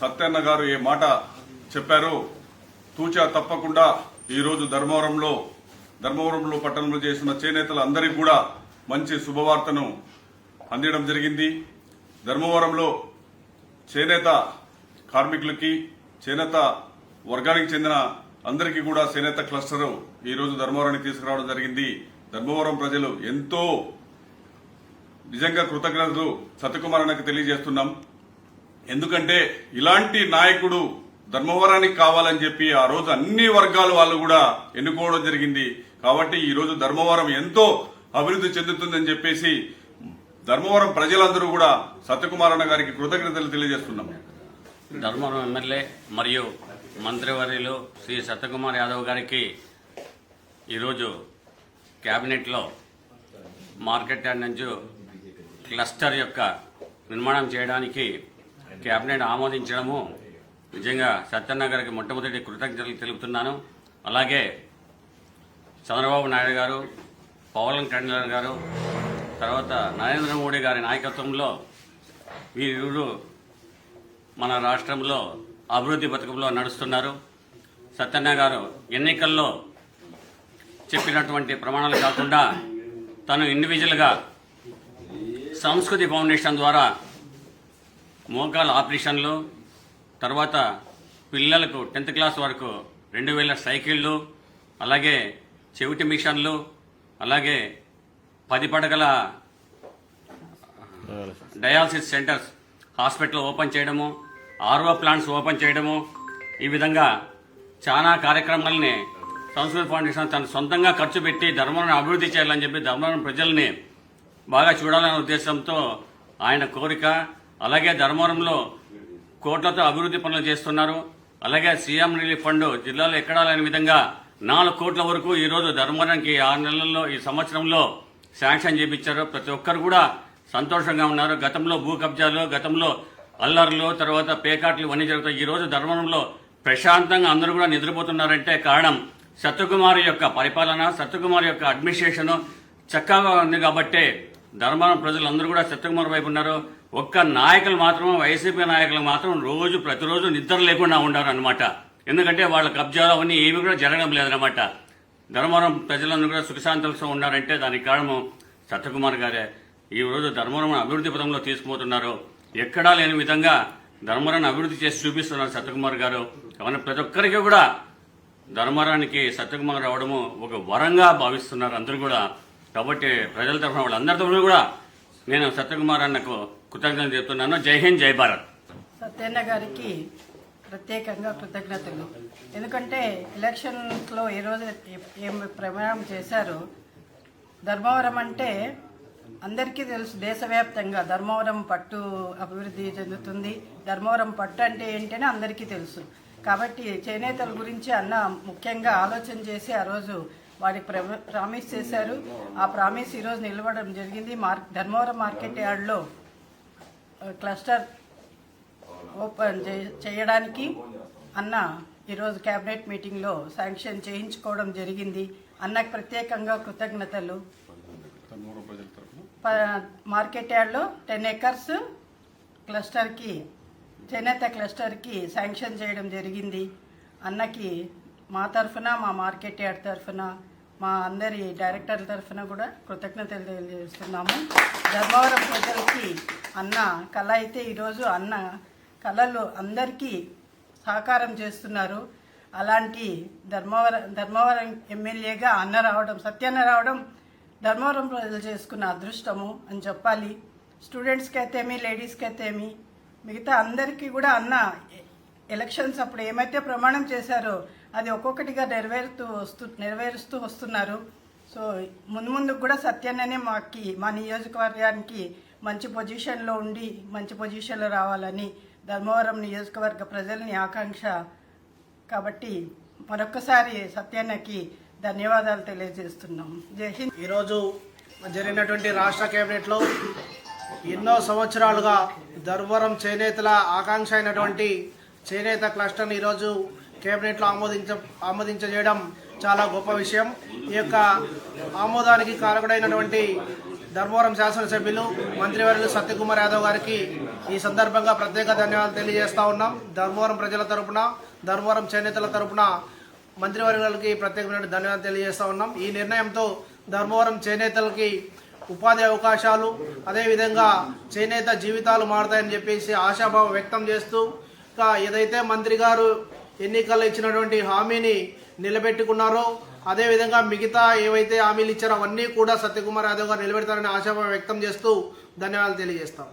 సత్యన్న గారు ఏ మాట చెప్పారో తూచా తప్పకుండా ఈరోజు ధర్మవరంలో ధర్మవరంలో పట్టణంలో చేసిన చేనేతలందరికీ కూడా మంచి శుభవార్తను అందించడం జరిగింది. ధర్మవరంలో చేనేత కార్మికులకి చేనేత వర్గానికి చెందిన అందరికీ కూడా చేనేత క్లస్టర్ ఈరోజు ధర్మవరానికి తీసుకురావడం జరిగింది. ధర్మవరం ప్రజలు ఎంతో నిజంగా కృతజ్ఞతలు సత్యకుమార్ అన్నకు తెలియజేస్తున్నాం. ఎందుకంటే ఇలాంటి నాయకుడు ధర్మవరానికి కావాలని చెప్పి ఆ రోజు అన్ని వర్గాల వాళ్ళు కూడా ఎన్నుకోవడం జరిగింది. కాబట్టి ఈ రోజు ధర్మవరం ఎంతో అభివృద్ధి చెందుతుందని చెప్పేసి ధర్మవరం ప్రజలందరూ కూడా సత్యకుమారన్న గారికి కృతజ్ఞతలు తెలియజేస్తున్నాం. ధర్మవరం ఎమ్మెల్యే మరియు మంత్రివర్యులు శ్రీ సత్యకుమార్ యాదవ్ గారికి ఈరోజు క్యాబినెట్లో మార్కెట్ యార్డ్ నుంచి క్లస్టర్ యొక్క నిర్మాణం చేయడానికి క్యాబినెట్ ఆమోదించడము నిజంగా సత్యన్న గారికి మొట్టమొదటి కృతజ్ఞతలు తెలుపుతున్నాను. అలాగే చంద్రబాబు నాయుడు గారు పవన్ కళ్యాణ్ గారు తర్వాత నరేంద్ర మోడీ గారి నాయకత్వంలో వీరు మన రాష్ట్రంలో అభివృద్ధి పథకంలో నడుస్తున్నారు. సత్యన్న గారు ఎన్నికల్లో చెప్పినటువంటి ప్రమాణాలు కాకుండా తను ఇండివిజువల్గా సంస్కృతి ఫౌండేషన్ ద్వారా మోకాల ఆపరేషన్లు తర్వాత పిల్లలకు టెన్త్ క్లాస్ వరకు రెండు వేల సైకిళ్ళు అలాగే చెవిటి మిషన్లు అలాగే పది పడగల డయాలసిస్ సెంటర్స్ హాస్పిటల్ ఓపెన్ చేయడము ఆర్ఓ ప్లాంట్స్ ఓపెన్ చేయడము. ఈ విధంగా చాలా కార్యక్రమాలని సంస్కృతి ఫౌండేషన్ తన సొంతంగా ఖర్చు పెట్టి ధర్మాన్ని అభివృద్ధి చేయాలని చెప్పి ధర్మవరం ప్రజల్ని బాగా చూడాలనే ఉద్దేశంతో ఆయన కోరిక అలాగే ధర్మవరంలో కోట్లతో అభివృద్ధి పనులు చేస్తున్నారు. అలాగే సీఎం రిలీఫ్ ఫండ్ జిల్లాలో ఎక్కడా లేని విధంగా నాలుగు కోట్ల వరకు ఈరోజు ధర్మవరంకి ఆరు నెలల్లో ఈ సంవత్సరంలో శాంక్షన్ చేపించారు. ప్రతి ఒక్కరు కూడా సంతోషంగా ఉన్నారు. గతంలో భూ కబ్జాలు గతంలో అల్లర్లు తర్వాత పేకాట్లు ఇవన్నీ జరుగుతాయి. ఈరోజు ధర్మవరంలో ప్రశాంతంగా అందరూ కూడా నిద్రపోతున్నారంటే కారణం సత్యకుమార్ యొక్క పరిపాలన సత్యకుమార్ యొక్క అడ్మినిస్ట్రేషన్ చక్కగా ఉంది కాబట్టే ధర్మవరం ప్రజలందరూ కూడా సత్యకుమార్ వైపు ఉన్నారు. ఒక్క నాయకులు మాత్రం వైసీపీ నాయకులు మాత్రం రోజు ప్రతిరోజు నిద్ర లేకుండా ఉన్నారు అనమాట ఎందుకంటే వాళ్ళ కబ్జాలు అవన్నీ ఏమి కూడా జరగడం లేదనమాట ధర్మవరం ప్రజలందరూ కూడా సుఖశాంతులతో ఉన్నారంటే దానికి కారణం సత్యకుమార్ గారే. ఈ రోజు ధర్మవరం అభివృద్ధి పదంలో తీసుకుపోతున్నారు. ఎక్కడా లేని విధంగా ధర్మవరాన్ని అభివృద్ధి చేసి చూపిస్తున్నారు సత్యకుమార్ గారు. కావున ప్రతి ఒక్కరికి కూడా ధర్మవరానికి సత్యకుమార్ రావడము ఒక వరంగా భావిస్తున్నారు అందరూ కూడా. కాబట్టి ప్రజల తరఫున వాళ్ళందరి తరఫున కూడా నేను సత్యకుమార్ అన్నకు కృతజ్ఞతలు చెప్తున్నాను. జై హింద్ జై భారత్. సత్యన్న గారికి ప్రత్యేకంగా కృతజ్ఞతలు. ఎందుకంటే ఎలక్షన్స్లో ఈ రోజు ఏం ప్రమాణం చేశారు? ధర్మవరం అంటే అందరికీ తెలుసు దేశవ్యాప్తంగా ధర్మవరం పట్టు అభివృద్ధి చెందుతుంది. ధర్మవరం పట్టు అంటే ఏంటనే అందరికీ తెలుసు. కాబట్టి చేనేతల గురించి అన్న ముఖ్యంగా ఆలోచన చేసి ఆ రోజు వారికి ప్ర- ప్రామిస్ చేశారు. ఆ ప్రామిస్ ఈరోజు నిలవడం జరిగింది. మార్ ధర్మవరం మార్కెట్ యార్డ్లో క్లస్టర్ ఓపెన్ చే- చేయడానికి అన్న ఈరోజు కేబినెట్ మీటింగ్లో శాంక్షన్ చేయించుకోవడం జరిగింది. అన్నకు ప్రత్యేకంగా కృతజ్ఞతలు. ప- మార్కెట్ యార్డ్లో టెన్ ఏకర్స్ క్లస్టర్కి చేనేత క్లస్టర్కి శాంక్షన్ చేయడం జరిగింది. అన్నకి మా తరఫున మా మార్కెట్ యార్డ్ తరఫున మా అందరి డైరెక్టర్ల తరఫున కూడా కృతజ్ఞతలు తెలియజేస్తున్నాము. ధర్మవరం ప్రజలకి అన్న కళ అయితే ఈరోజు అన్న కళలు అందరికీ సహకారం చేస్తున్నారు. అలాంటి ధర్మవరం ధర్మవరం ఎమ్మెల్యేగా అన్న రావడం సత్యన్న రావడం ధర్మవరం ప్రజలు చేసుకున్న అదృష్టము అని చెప్పాలి. స్టూడెంట్స్కి అయితేమి లేడీస్కి అయితేమి మిగతా అందరికీ కూడా అన్న ఎలక్షన్స్ అప్పుడు ఏమైతే ప్రమాణం చేశారో అది ఒక్కొక్కటిగా నెరవేరుతూ వస్తు నెరవేరుస్తూ వస్తున్నారు. సో ముందు ముందుకు కూడా సత్యన్ననే మాకి మా నియోజకవర్గానికి మంచి పొజిషన్లో ఉండి మంచి పొజిషన్లో రావాలని ధర్మవరం నియోజకవర్గ ప్రజల్ని ఆకాంక్ష. కాబట్టి మరొకసారి సత్యన్నకి ధన్యవాదాలు తెలియజేస్తున్నాం. జై హింద్. ఈరోజు జరిగినటువంటి రాష్ట్ర కేబినెట్లో ఎన్నో సంవత్సరాలుగా ధర్మవరం చేనేతల ఆకాంక్ష అయినటువంటి చేనేత క్లస్టర్ని ఈరోజు కేబినెట్లో ఆమోదించ ఆమోదించజేయడం చాలా గొప్ప విషయం. ఈ యొక్క ఆమోదానికి కారకుడైనటువంటి ధర్మవరం శాసనసభ్యులు మంత్రివర్యులు సత్యకుమార్ యాదవ్ గారికి ఈ సందర్భంగా ప్రత్యేక ధన్యవాదాలు తెలియజేస్తా ఉన్నాం. ధర్మవరం ప్రజల తరపున ధర్మవరం చేనేతల తరపున మంత్రివర్యులకి ప్రత్యేకమైన ధన్యవాదాలు తెలియజేస్తా ఉన్నాం. ఈ నిర్ణయంతో ధర్మవరం చేనేతలకి ఉపాధి అవకాశాలు అదేవిధంగా చేనేత జీవితాలు మారుతాయని చెప్పేసి ఆశాభావం వ్యక్తం చేస్తూ ఇంకా ఏదైతే మంత్రి గారు ఎన్నికల్లో ఇచ్చినటువంటి హామీని నిలబెట్టుకున్నారో అదేవిధంగా మిగతా ఏవైతే హామీలు ఇచ్చారో అవన్నీ కూడా సత్యకుమార్ యాదవ్ గారు నిలబెడతారని ఆశాభావం వ్యక్తం చేస్తూ ధన్యవాదాలు తెలియజేస్తాం.